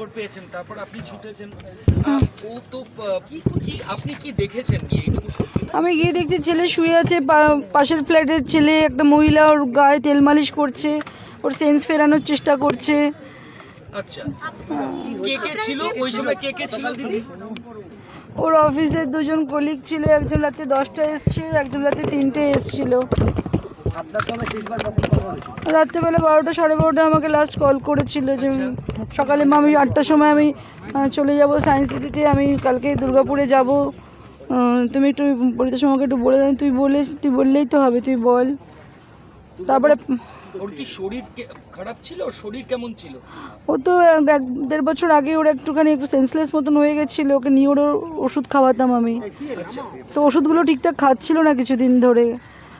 খবর পেয়েছেন তারপর আপনি ছুটেছেন ও তো কি কি আপনি কি দেখেছেন কি এইটুকু আমি গিয়ে দেখছি ছেলে শুয়ে আছে পা- পাশের ফ্ল্যাটের ছেলে একটা মহিলা ওর গায়ে তেল মালিশ করছে ওর সেন্স ফেরানোর চেষ্টা করছে। আচ্ছা। কে কে ছিল? ওই সময় কে কে ছিল দিদি? ওর অফিসের দুজন কলিগ ছিল একজন রাতে দশটা এসছে একজন রাতে তিনটে এসছিল। রাত্রেবেলা বারোটা সাড়ে বারোটা আমাকে লাস্ট কল করেছিল যে সকালে মা আমি আটটার সময় আমি চলে যাব সায়েন্স সিটিতে আমি কালকে দুর্গাপুরে যাব। তুমি একটু পরিতোষ আমাকে একটু বলে দাও তুই বলে তুই বললেই তো হবে তুই বল। তারপরে ওর কি শরীর খারাপ ছিল? ওর শরীর কেমন ছিল? ও তো এক দেড় বছর আগে ওর একটুখানি একটু সেন্সলেস মতন হয়ে গেছিল ওকে নিয়ে ওর ওষুধ খাওয়াতাম আমি। আচ্ছা তো ওষুধগুলো ঠিকঠাক খাচ্ছিল না কিছুদিন ধরে।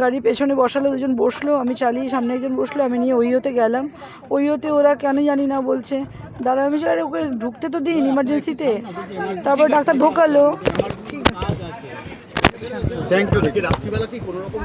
গাড়ির পেছনে বসালো দুজন বসল, আমি চালিয়ে সামনে একজন বসল, আমি নিয়ে ওইওতে গেলাম। ওইওতে ওরা কেন জানি না বলছে। দাঁড়া আমি আরে ওকে ঢুকতে তো দিন ইমার্জেন্সিতে তারপর ডাক্তার ঢোকালো। থ্যাংক ইউ রাত্রিবেলা কি কোনো রকম